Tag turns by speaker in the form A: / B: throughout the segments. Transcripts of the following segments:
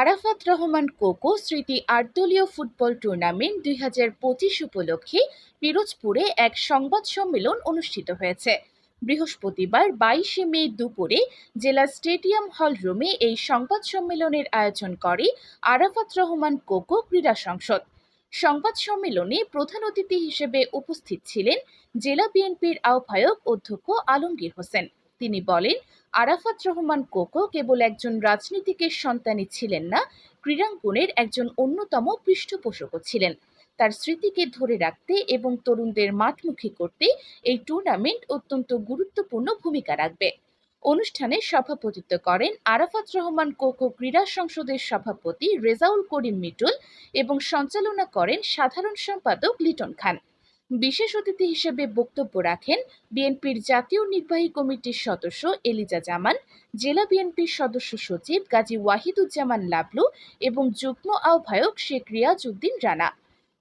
A: Arafat Rahman cocoa স্মৃতি আটদলীয় football tournament দুই হাজার পঁচিশ উপলক্ষে পিরোজপুরে এক সংবাদ সম্মেলন অনুষ্ঠিত হয়েছে। বৃহস্পতিবার বাইশে মে দুপুরে জেলা স্টেডিয়াম হল রুমে এই সংবাদ সম্মেলনের আয়োজন করে আরাফাত রহমান কোকো ক্রীড়া সংসদ। সংবাদ সম্মেলনে প্রধান অতিথি হিসেবে উপস্থিত ছিলেন জেলা বিএনপির আহ্বায়ক অধ্যক্ষ আলমগীর হোসেন। তিনি বলেন, আরাফাত রহমান কোকো কেবল একজন রাজনীতিকের সন্তানই ছিলেন না, ক্রীড়াঙ্গনের একজন অন্যতম পৃষ্ঠপোষকও ছিলেন। তার স্মৃতিকে ধরে রাখতে এবং তরুণদের মাঠমুখী করতে এই টুর্নামেন্ট অত্যন্ত গুরুত্বপূর্ণ ভূমিকা রাখবে। অনুষ্ঠানে সভাপতিত্ব করেন আরাফাত রহমান কোকো ক্রীড়া সংসদের সভাপতি রেজাউল করিম মিটুল এবং সঞ্চালনা করেন সাধারণ সম্পাদক লিটন খান। বিশেষ অতিথি হিসেবে বক্তব্য রাখেন বিএনপির জাতীয় নির্বাহী কমিটির সদস্য এলিজা জামান, জেলা বিএনপির সদস্য সচিব গাজী ওয়াহিদুজ্জামান লাবলু এবং যুগ্ম আহ্বায়ক শেখ রিয়াজ উদ্দিন রানা।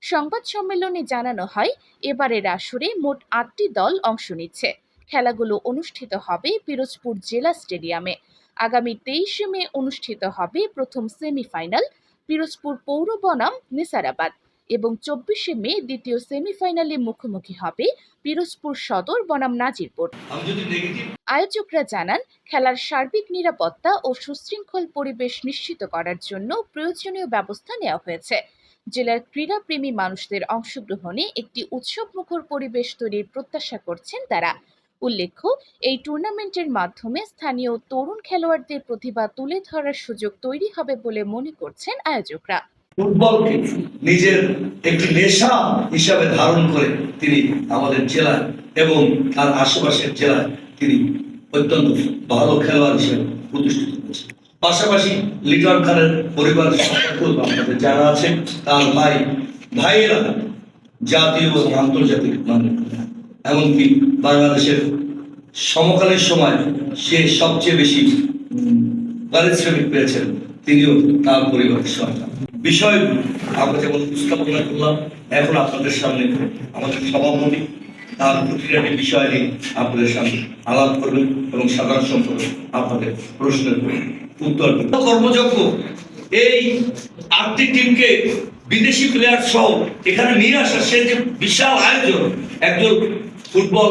A: সংবাদ সম্মেলনে জানানো হয়, এবারের আসরে মোট আটটি দল অংশ নিচ্ছে। খেলাগুলো অনুষ্ঠিত হবে পিরোজপুর জেলা স্টেডিয়ামে। আগামী তেইশে মে অনুষ্ঠিত হবে প্রথম সেমিফাইনাল পিরোজপুর পৌর বনাম নিসারাবাদ। এবং চব্বিশে মে দ্বিতীয় সেমিফাইনালে মুখোমুখি হবে পিরোজপুর সদর বনাম নাজিরপুর। আয়োজকরা জানান খেলার সার্বিক নিরাপত্তা ও সুশৃঙ্খল পরিবেশ নিশ্চিত করার জন্য প্রয়োজনীয় ব্যবস্থা নেওয়া হয়েছে। জেলার ক্রীড়াপ্রেমী মানুষদের অংশগ্রহণে একটি উৎসবমুখর পরিবেশ তৈরির প্রত্যাশা করছেন তারা। উল্লেখ্য এই টুর্নামেন্টের মাধ্যমে স্থানীয় তরুণ খেলোয়াড়দের প্রতিভা তুলে ধরার সুযোগ তৈরি হবে বলে মনে করছেন আয়োজকরা।
B: ফুটবলকে নিজের একটি নেশা হিসাবে ধারণ করে তিনি আমাদের জেলায় এবং তার আশেপাশের জেলায় তিনি অত্যন্ত ভালো খেলোয়াড় হিসেবে প্রতিষ্ঠিত হয়েছেন। পাশাপাশি লিটন খানের পরিবার আপনাদের জানা আছে, তার ভাই, ভাইয়েরা জাতীয় ও আন্তর্জাতিক মানে এমনকি বাংলাদেশের সমকালীন সময় সে সবচেয়ে বেশি পারিশ্রমিক পেয়েছেন, তিনিও তার পরিবারের সন্তান। বিষয়গুলো যেমন উপস্থাপনা করলাম, এখন আপনাদের সামনে আমাদের সভাপতি তার প্রতিটি বিষয় নিয়ে আপনাদের সামনে আলাপ করবেন এবং সাধারণ সম্পাদক আপনাদের প্রশ্নের উত্তর এই আটটি টিমকে বিদেশি প্লেয়ার সহ এখানে নিয়ে আসা সে যে বিশাল আয়োজন, একজন ফুটবল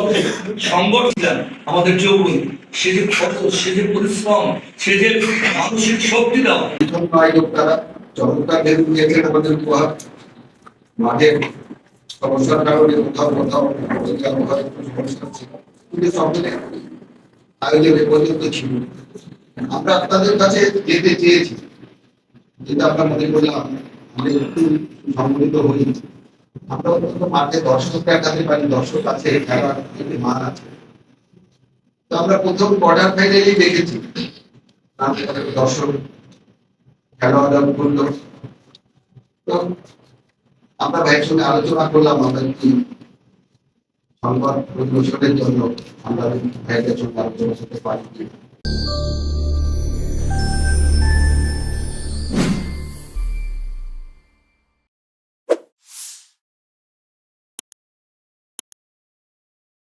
B: সংগঠন আমাদের যৌবন, সে যে কষ্ট সে যে পরিশ্রম, সে যে মানসিক শক্তি দেওয়া।
C: চমৎকার বেতন দিয়েছেন আমাদের উপহার, মাঠে সমস্যার কারণে কোথাও কোথাও সমস্যা কিন্তু সব মিলে আয়োজন এ পর্যন্ত ছিল। আমরা আপনাদের কাছে যেতে চেয়েছি, যেটা আমরা মনে করলাম আমরা একটু সংগঠিত হই। আমরা অন্তত মাঠে দর্শক দেখাতে পারি দর্শক আছে খেলার একটি মান আছে। তো আমরা প্রথম কোয়ার্টার ফাইনালেই দেখেছি। দর্শক খেলোয়াড়রা করল তো আমরা ভাইয়ের সঙ্গে আলোচনা করলাম আমরা কি সংবাদ পরিবেশনের জন্য আমরা ভাইয়ের সঙ্গে আলোচনা করতে পারি।